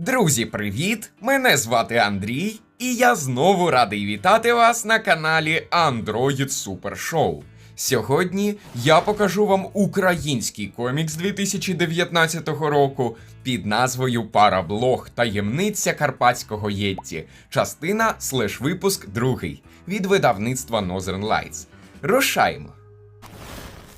Друзі, привіт! Мене звати Андрій, і я знову радий вітати вас на каналі Android Super Show. Сьогодні я покажу вам український комікс 2019 року під назвою Параблог Таємниця Карпатського Єтті, частина слеш випуск другий від видавництва Northern Lights. Рушаймо!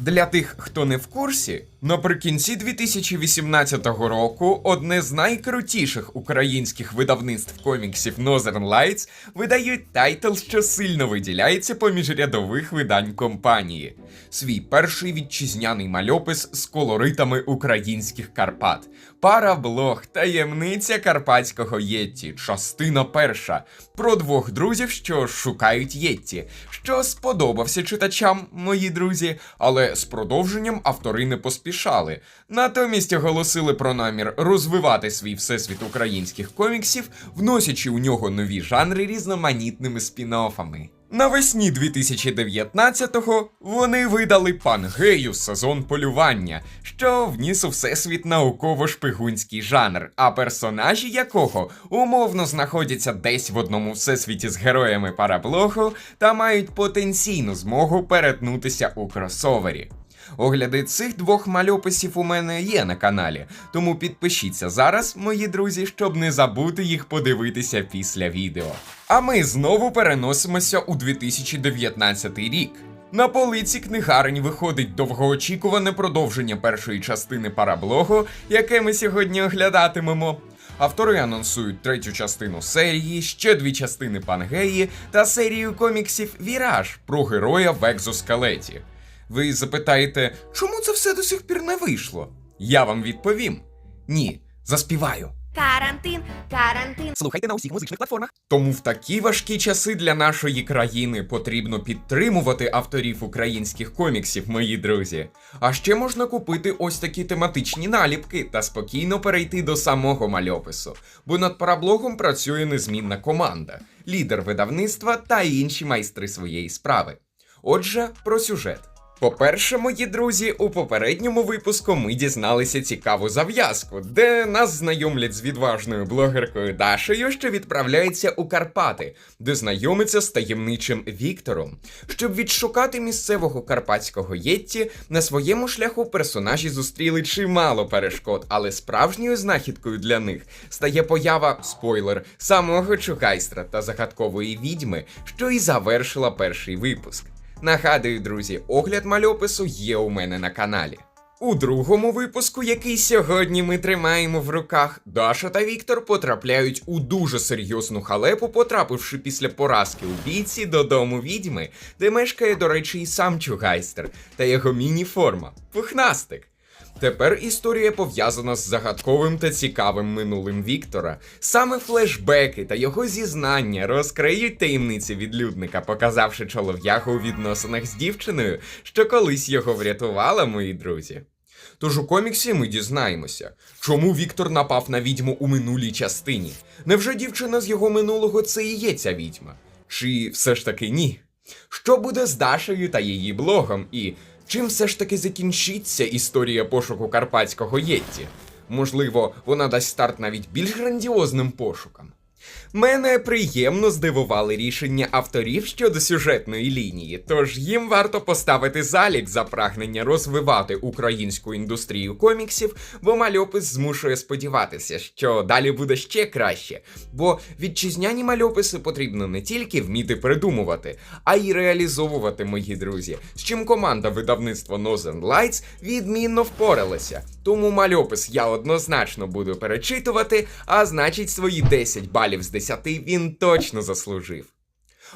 Для тих, хто не в курсі, наприкінці 2018 року одне з найкрутіших українських видавництв коміксів Northern Lights видають тайтл, що сильно виділяється поміж рядових видань компанії. Свій перший вітчизняний мальопис з колоритами українських Карпат. Параблог таємниця карпатського Єтті, частина перша. Про двох друзів, що шукають Єтті, що сподобався читачам, мої друзі, але з продовженням автори не поспішали. Натомість оголосили про намір розвивати свій всесвіт українських коміксів, вносячи у нього нові жанри різноманітними спін-оффами. Навесні 2019-го вони видали Пангею сезон полювання, що вніс у всесвіт науково-шпигунський жанр, а персонажі якого умовно знаходяться десь в одному всесвіті з героями параблогу та мають потенційну змогу перетнутися у кросовері. Огляди цих двох мальописів у мене є на каналі, тому підпишіться зараз, мої друзі, щоб не забути їх подивитися після відео. А ми знову переносимося у 2019 рік. На полиці книгарень виходить довгоочікуване продовження першої частини параблогу, яке ми сьогодні оглядатимемо. Автори анонсують третю частину серії, ще дві частини Пангеї та серію коміксів Віраж про героя в екзоскелеті. Ви запитаєте, чому це все до сих пір не вийшло? Я вам відповім: ні, заспіваю. Карантин, карантин. Слухайте на усіх музичних платформах. Тому в такі важкі часи для нашої країни потрібно підтримувати авторів українських коміксів, мої друзі. А ще можна купити ось такі тематичні наліпки та спокійно перейти до самого мальопису, бо над параблогом працює незмінна команда, лідер видавництва та інші майстри своєї справи. Отже, про сюжет. По-перше, мої друзі, у попередньому випуску ми дізналися цікаву зав'язку, де нас знайомлять з відважною блогеркою Дашею, що відправляється у Карпати, де знайомиться з таємничим Віктором. Щоб відшукати місцевого карпатського єтті, на своєму шляху персонажі зустріли чимало перешкод, але справжньою знахідкою для них стає поява спойлер самого Чугайстра та загадкової відьми, що і завершила перший випуск. Нагадую, друзі, огляд мальопису є у мене на каналі. У другому випуску, який сьогодні ми тримаємо в руках, Даша та Віктор потрапляють у дуже серйозну халепу, потрапивши після поразки у бійці додому відьми, де мешкає, до речі, і сам Чугайстер та його міні-форма Пухнастик. Тепер історія пов'язана з загадковим та цікавим минулим Віктора. Саме флешбеки та його зізнання розкриють таємниці відлюдника, показавши чолов'ягу у відносинах з дівчиною, що колись його врятувала, мої друзі. Тож у коміксі ми дізнаємося, чому Віктор напав на відьму у минулій частині. Невже дівчина з його минулого це і є ця відьма? Чи все ж таки ні? Що буде з Дашею та її блогом? І чим все ж таки закінчиться історія пошуку карпатського Єтті? Можливо, вона дасть старт навіть більш грандіозним пошукам. Мене приємно здивували рішення авторів щодо сюжетної лінії, тож їм варто поставити залік за прагнення розвивати українську індустрію коміксів, бо мальопис змушує сподіватися, що далі буде ще краще. Бо вітчизняні мальописи потрібно не тільки вміти придумувати, а й реалізовувати, мої друзі, з чим команда видавництва Northern Lights відмінно впоралася. Тому мальопис я однозначно буду перечитувати, а значить свої 10 балів з 10 він точно заслужив.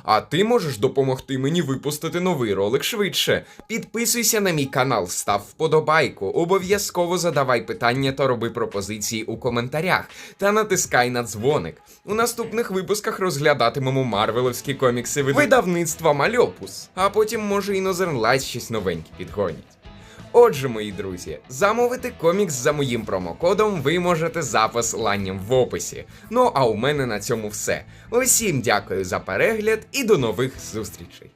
А ти можеш допомогти мені випустити новий ролик швидше. Підписуйся на мій канал, став вподобайку, обов'язково задавай питання та роби пропозиції у коментарях та натискай на дзвоник. У наступних випусках розглядатимемо марвеловські комікси видавництва Мальопус, а потім може і Northern щось новеньке підгонять. Отже, мої друзі, замовити комікс за моїм промокодом ви можете за посиланням в описі. Ну а у мене на цьому все. Усім дякую за перегляд і до нових зустрічей.